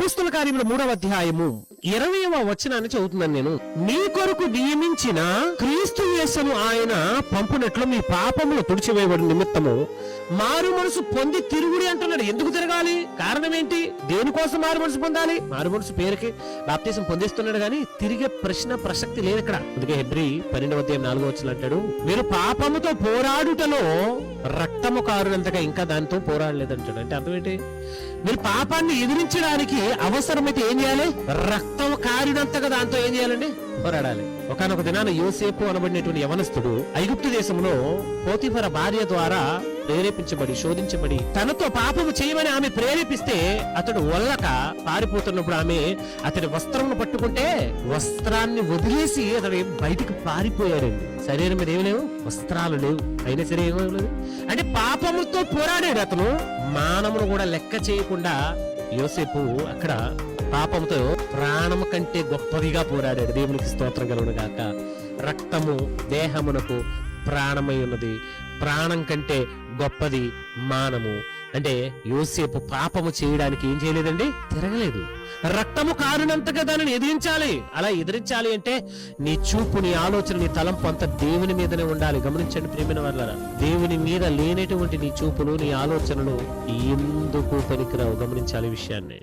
అపుస్తుల కార్యముల మూడవ అధ్యాయము. ఇరవయవ వచనాన్ని చదువుతున్నాను నేను. మీ కొరకు నియమించిన క్రీస్తు యేసును ఆయన పంపునట్లు మీ పాపములు తుడిచివేయబడి నిమిత్తము మారు మనసు పొంది తిరుగుడి అంటున్నాడు. ఎందుకు తిరగాలి? కారణం ఏంటి? దేనికోసం మారు మనసు పొందాలి? మారు మనసు పేరుకి బాప్తీసం పొందిస్తున్నాడు కానీ తిరిగే ప్రశ్న ప్రసక్తి లేదు ఇక్కడ. అందుకే హెబ్రి పన్నెండవ అధ్యాయం నాలుగో వచ్చిన అంటాడు మీరు పాపముతో పోరాడుటలో రక్తము కారునంతగా ఇంకా దానితో పోరాడలేదంటాడు. అంటే అర్థం ఏంటి? మీరు పాపాన్ని ఎదిరించడానికి అవసరమైతే ఏం చేయాలి? రక్తం కారినంతగా దాంతో ఏం చేయాలండి? పోరాడాలి. ఒకనొక దినాన యోసేపు అనబడినటువంటి యవనస్తుడు ఐగుప్తు దేశంలో పోతిఫర భార్య ద్వారా ప్రేరేపించబడి శోధించబడి తనతో పాపము చేయమని ఆమె ప్రేరేపిస్తే అతడు వల్లక పారిపోతున్నప్పుడు ఆమె అతడి వస్త్రమును పట్టుకుంటే వస్త్రాన్ని వదిలేసి అతడు బయటికి పారిపోయాడండి. శరీరం మీద ఏమి లేవు? వస్త్రాలు లేవు. అయినా సరే ఏమీ లేదు. అంటే పాపముతో పోరాడాడు అతను. మానవును కూడా లెక్క చేయకుండా యోసేపు అక్కడ పాపంతో ప్రాణము కంటే గొప్పదిగా పోరాడాడు. దేవునికి స్తోత్రం కలుగును గాక. రక్తము దేహమునకు ప్రాణమై ఉన్నది. ప్రాణం కంటే గొప్పది మానము. అంటే యోసేపు పాపము చేయడానికి ఏం చేయలేదండి? తిరగలేదు. రక్తము కారునంతగా దానిని ఎదిరించాలి. అలా ఎదిరించాలి అంటే నీ చూపు నీ ఆలోచన నీ తలంపు అంత దేవుని మీదనే ఉండాలి. గమనించండి ప్రేమైన వాళ్ళ దేవుని మీద లేనటువంటి నీ చూపులు నీ ఆలోచనలు ఎందుకు పనికిరావు? గమనించాలి విషయాన్ని.